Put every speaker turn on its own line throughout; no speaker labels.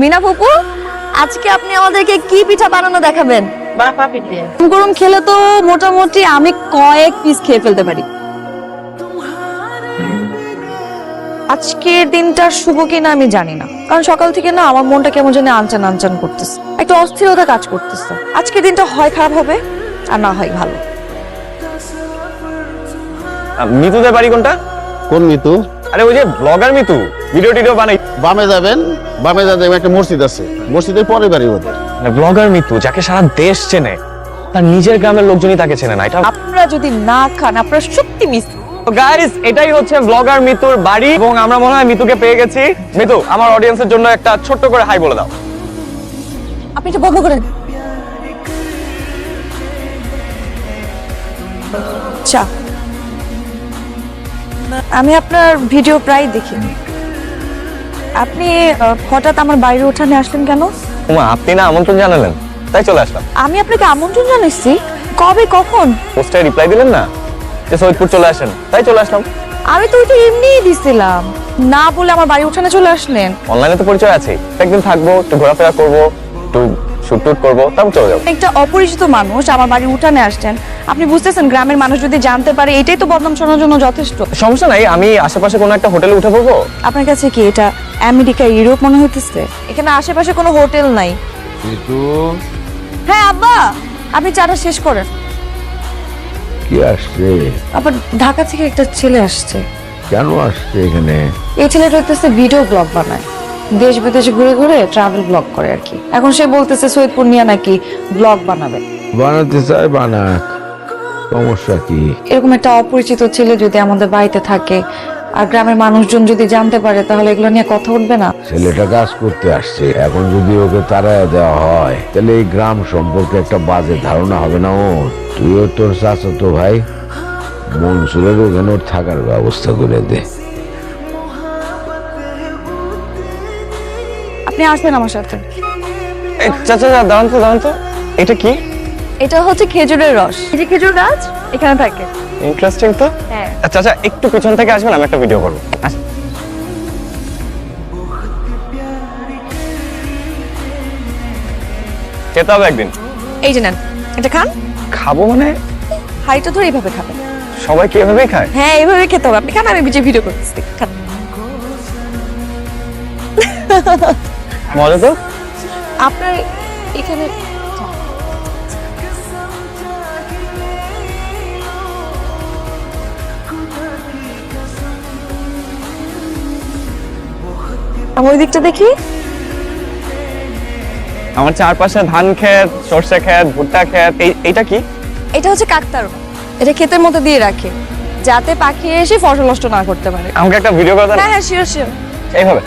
মিনা ফুপু আজকে আপনি আমাদেরকে কি পিঠা বানানো দেখাবেন?
বাপা পিঠে।
গরম খেলে তো মোটামুটি আমি কয়েক পিস খেয়ে ফেলতে পারি। আজকের দিনটা শুভ কিনা আমি জানি না। কারণ সকাল থেকে না আমার মনটা কেমন জানি আনচান আনচান করতেছে। একটা অস্থিরতা কাজ করতেছে। আজকের দিনটা হয় খারাপ হবে আর না হয় ভালো।
মিতুদের বাড়ি কোনটা?
কোন মিতু?
আরে ওই যে ব্লগার মিতু ভিডিও টিডিও বানাই।
বামে যাবেন বামে যাবেন একটা মসজিদ আছে। মসজিদের পরে বাড়ি ওদের
ব্লগার মিতু যাকে সারা দেশ চেনে তার নিজের গ্রামের লোকজনই তাকে চেনে না এটা
আপনারা যদি না খান আপনারা সত্যি মিস
গাইস এটাই হচ্ছে ব্লগার মিতুর বাড়ি এবং আমরা মনে হয় মিতুকে পেয়ে গেছি। মিতু আমার অডিয়েন্সের জন্য একটা ছোট্ট করে হাই বলে দাও।
আপনি এটা বন্ধ করেন। চা আমি আপনার ভিডিও প্রায় দেখি। আপনি হঠাৎ আমার বাইরে উঠানে আসলেন কেন?
আপনি না আমন্ত্রণ জানালেন। তাই চলে আসলাম।
আমি আপনাকে আমন্ত্রণ জানাইছি। কবে কখন?
পোস্টে রিপ্লাই দিলেন না? যে সৈয়দপুর চলে আসেন। তাই চলে আসলাম।
আমি তো ওইটা এমনিই দিছিলাম। না বলে আমার বাড়ি উঠানে চলে আসলেন।
অনলাইনে তো পরিচয় আছে। একদিন থাকব একটু ঘোরাফেরা করব একটু শুট টুট করব তারপর চলে যাব।
একটা অপরিচিত মানুষ আমার বাড়ি উঠানে আসছেন। আপনি বুঝতেছেন গ্রামের মানুষ যদি জানতে পারে এটাই তো বদনাম শোনার জন্য যথেষ্ট।
সমস্যা নাই আমি আশেপাশে কোনো একটা হোটেলে উঠে পড়ব?
আপনার কাছে কি এটা আমেরিকা ইউরোপ মনে হইতেছে? এখানে আশেপাশে কোনো হোটেল নাই। হ্যাঁ আব্বা আপনি চাটা শেষ করেন।
কি আসছে?
আবার ঢাকা থেকে একটা ছেলে আসছে।
কেন আসছে এখানে?
এই ছেলেটা হইতেছে ভিডিও ব্লগ বানায়। দেশ বিদেশে ঘুরে ঘুরে ট্রাভেল ব্লগ করে আর কি। এখন সে বলতেছে সৈয়দপুর নিয়ে নাকি ব্লগ বানাবে।
বানাতে চায় বানাক। সমস্যা কি?
এরকম একটা অপরিচিত ছেলে যদি আমাদের বাড়িতে থাকে আর গ্রামের মানুষজন যদি জানতে পারে তাহলে এগুলো নিয়ে কথা উঠবে না।
ছেলেটা কাজ করতে আসছে। এখন যদি ওকে তাড়ায় দেওয়া হয় তাহলে এই গ্রাম সম্পর্কে একটা বাজে ধারণা হবে না ও। তুইও তোর চাচাতো ভাই মনসুরের ওখানে ওর থাকার ব্যবস্থা করে দে।
আপনি আসবেন আমার সাথে।
চাচা দাঁড়ান তো দাঁড়ান তো। এটা কি?
এটা হচ্ছে খেজুরের রস। এই যে খেজুর গাছ এখানে থাকে।
ইন্টারেস্টিং তো?
হ্যাঁ।
আচ্ছা আচ্ছা একটু পিছন থেকে আসবেন আমি একটা ভিডিও করব। খেতে হবে একদিন।
এই যে নেন এটা খান।
খাব মানে?
হাড়িটা ধরে এইভাবে খাবেন।
সবাই কি এভাবেই খায়?
হ্যাঁ এইভাবে খেতে হবে। আপনি খান আমি ভিডিও করতেছি। খান।
মজা তো?
আপনার এখানে আমি ওই দিকটা দেখি।
আমার চারপাশে ধান ক্ষেত সর্ষে ক্ষেত ভুট্টা ক্ষেত এই এইটা কি?
এটা হচ্ছে কাকতারু। এটা ক্ষেতের মধ্যে দিয়ে রাখে যাতে পাখি এসে ফসল নষ্ট না করতে পারে।
আমাকে একটা ভিডিও করে
হ্যাঁ হ্যাঁ শিওর শিওর
এইভাবে।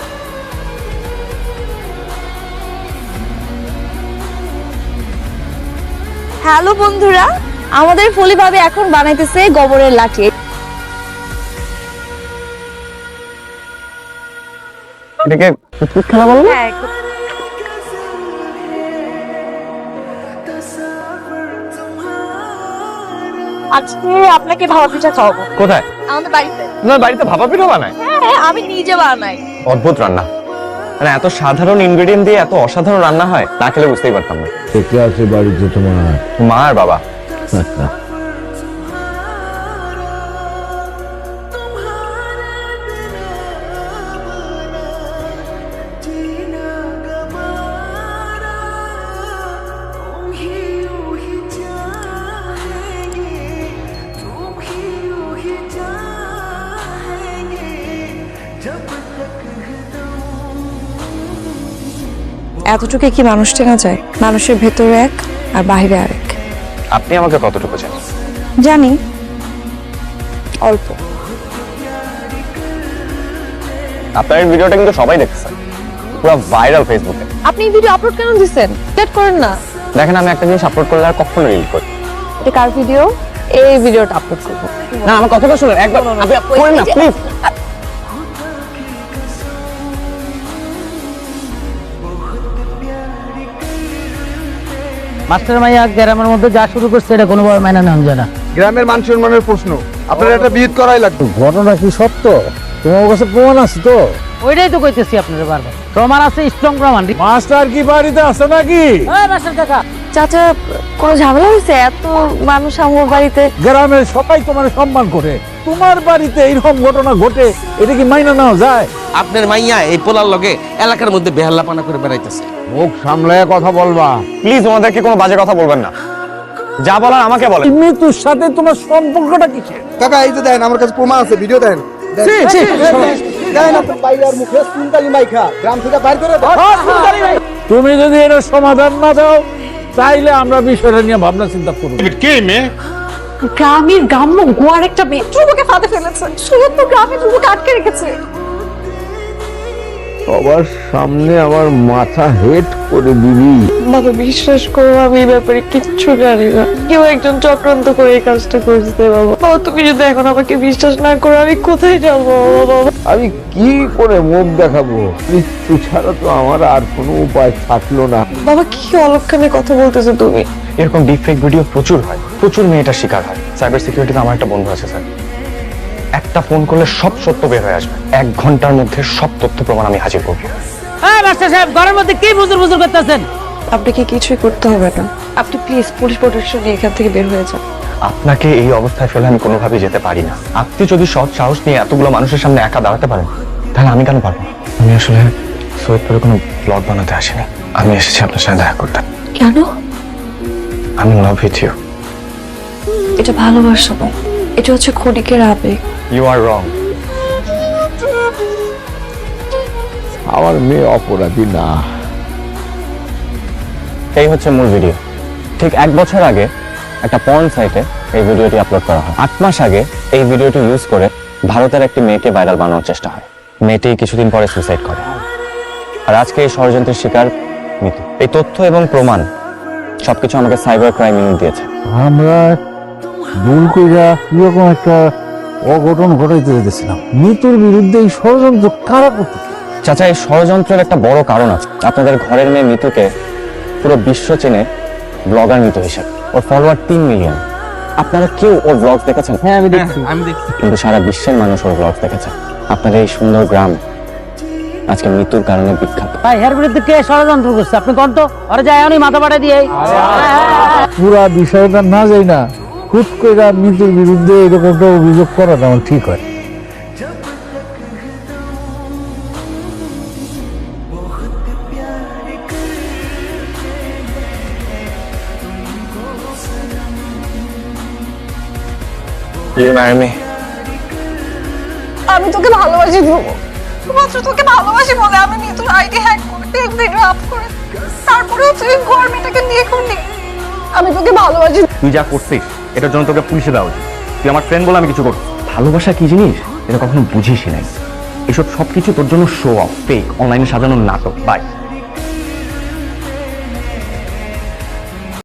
হ্যালো বন্ধুরা আমাদের ফলি ভাবে এখন বানাইতেছে গোবরের লাঠি।
এটাকে খেলা
হ্যাঁ আজকে আপনাকে ভাবা পিঠা খাওয়াবো।
কোথায়?
আমাদের বাড়িতে।
আপনার বাড়িতে ভাপা পিঠা বানায়?
হ্যাঁ আমি নিজে বানাই।
অদ্ভুত রান্না। মানে এত সাধারণ ইনগ্রেডিয়েন্ট দিয়ে এত অসাধারণ রান্না হয় না খেলে বুঝতেই পারতাম না।
কে আছে বাড়িতে তোমার।
মা আর বাবা।
এতটুকু কি মানুষ চেনা যায়? মানুষের ভেতরে এক আর বাইরে আরেক।
আপনি আমাকে কতটুকু জানেন?
জানি। অল্প।
আপনার এই ভিডিওটা কিন্তু সবাই দেখছে। পুরো ভাইরাল ফেসবুকে
আপনি ভিডিও আপলোড কেন দিচ্ছেন লেট করেন না।
দেখেন আমি একটা জিনিস আপলোড করলে আর কখনো রিল করি
এটা কার ভিডিও এই ভিডিওটা আপলোড করব।
না আমার কথাটা শুনুন একবার আপনি করেন না প্লিজ
মাস্টার মাইয়া গ্রামের মধ্যে যা শুরু করছে এটা কোনোভাবে মেনে নেওয়া যায় না।
গ্রামের মান সম্মানের প্রশ্ন। আপনার একটা বিহিত করাই লাগবে।
ঘটনা কি সত্য? তোমার কাছে প্রমাণ আছে তো? ওইটাই তো কইতেছি আপনাদের বারবার। প্রমাণ আছে স্ট্রং প্রমাণ।
মাস্টার কি বাড়িতে আছে নাকি?
বাসার কাকা।
চাচা কোনো ঝামেলা হয়েছে এত মানুষ আমার বাড়িতে
গ্রামের সবাই তোমার সম্মান করে। তোমার বাড়িতে এইরকম ঘটনা ঘটে এটা কি মাইনা নেওয়া যায়?
আপনার মাইয়া এই পোলার লগে এলাকার মধ্যে বেহাল্লাপানা করে বেড়াইতেছে।
মুখ সামলায় কথা বলবা।
প্লিজ ওনাদেরকে কোনো বাজে কথা বলবেন না। যা বলার আমাকে বলেন।
মৃত্যুর সাথে তোমার সম্পর্কটা কিসের
কাকা এই যে দেন আমার কাছে প্রমাণ আছে ভিডিও দেন। দেন। দেন আপনার বাইরের মুখে সুনকালি মাইখা গ্রাম থেকে বাইর করে দেন।
তুমি যদি এর সমাধান না দাও তাইলে আমরা বিষয়টা নিয়ে ভাবনা চিন্তা করব।
গ্রামের গ্রাম্য গোয়ার একটা মেয়ে ধ্রুবকে ফাঁদে ফেলেছে। সুরত তো গ্রামে ধ্রুবকে আটকে রেখেছে।
সবার সামনে আমার মাথা হেট করে দিবি।
বাবা বিশ্বাস করো আমি এই ব্যাপারে কিচ্ছু জানি না। কেউ একজন চক্রান্ত করে এই কাজটা করেছে বাবা। বাবা তুমি যদি এখন আমাকে বিশ্বাস না করো আমি কোথায় যাব বাবা
আমি কি করে মুখ দেখাবো? মৃত্যু ছাড়া তো আমার আর কোনো উপায় থাকল না।
বাবা কি অলক্ষণে কথা বলতেছো তুমি?
এরকম ডিফেক্ট ভিডিও প্রচুর হয়। প্রচুর মেয়েটার শিকার হয়। সাইবার সিকিউরিটিতে আমার একটা বন্ধু আছে স্যার একটা ফোন করলে সব সত্য বের হয়ে আসবে। এক ঘণ্টার মধ্যে সব তথ্য প্রমাণ আমি হাজির করব।
এই মাস্টার সাহেব ঘরের মধ্যে কি বুজুর বুজুর করতেছেন?
আপনাকে কিছুই করতে হবে না। আপনি প্লিজ পুলিশ প্রোটেকশন নিয়ে এখান থেকে বের হয়ে যান।
আপনাকে এই অবস্থায় ফেলে আমি কোনোভাবে যেতে পারি না। আপনি যদি সৎ সাহস নিয়ে এতগুলো মানুষের সামনে একা দাঁড়াতে পারেন তাহলে আমি কেন পারব? না? আমি আসলে সৈয়দপুরে কোনো ব্লগ বানাতে আসিনি। আমি এসেছি আপনার সাথে দেখা করতে।
কেন?
আমি লাভ ইউ
এটা ভালোবাসা নয়। এটা হচ্ছে ক্ষণিকের আবেগ।
ইউ আর রং
আমার মেয়ে অপরাধী না।
এই হচ্ছে মূল ভিডিও ঠিক এক বছর আগে একটা পর্ন সাইটে এই ভিডিওটি আপলোড করা হয়। আট মাস আগে এই ভিডিওটি ইউজ করে ভারতের একটি মেয়েকে ভাইরাল বানানোর চেষ্টা হয়। মেয়েটি কিছুদিন পরে সুইসাইড করে। আর আজকে এই ষড়যন্ত্রের শিকার মিতু। এই তথ্য এবং প্রমাণ সবকিছু আমাকে সাইবার ক্রাইম ইউনিট দিয়েছে।
আমরা ভুল কইরা এরকম একটা অঘটন ঘটাইতে যেতেছিলাম মৃত্যুর বিরুদ্ধে এই ষড়যন্ত্র কারা করতে?
চাচা এই ষড়যন্ত্রের একটা বড় কারণ আছে। আপনাদের ঘরের মেয়ে মিতুকে পুরো বিশ্ব চেনে ব্লগার মিতু হিসেবে। ওর ফলোয়ার তিন মিলিয়ন আপনারা কেউ ওর ব্লগ দেখেছেন?
হ্যাঁ আমি দেখছি।
আমি দেখছি।
কিন্তু সারা বিশ্বের মানুষ ওর ব্লগ দেখেছে। আপনাদের এই সুন্দর গ্রাম আজকে মৃত্যুর কারণে বিখ্যাত।
ভাই এর বিরুদ্ধে কে ষড়যন্ত্র করছে? আপনি কোন তো? ওরা যায় আমি মাথা পাড়া দিয়ে
পুরা বিষয়টা না যাই না হুট করে মৃত্যুর বিরুদ্ধে এরকম একটা অভিযোগ করাটা আমার ঠিক হয়?
আমি তোকে ভালোবাসি ধ্রুব। শুধুমাত্র তোকে ভালোবাসি বলে আমি মিতুর আইডি হ্যাক করে ভিডিও আপ করে। তারপরেও তুই ঘর মেয়েটাকে নিয়ে করলি। আমি তোকে ভালোবাসি।
তুই যা করছিস এটার জন্য তোকে পুলিশে দেওয়া উচিত। তুই আমার ফ্রেন্ড বলে আমি কিছু করব। ভালোবাসা কি জিনিস? এটা কখনো বুঝিস নাই। এসব সবকিছু তোর জন্য শো অফ ফেক অনলাইনে সাজানোর নাটক বাই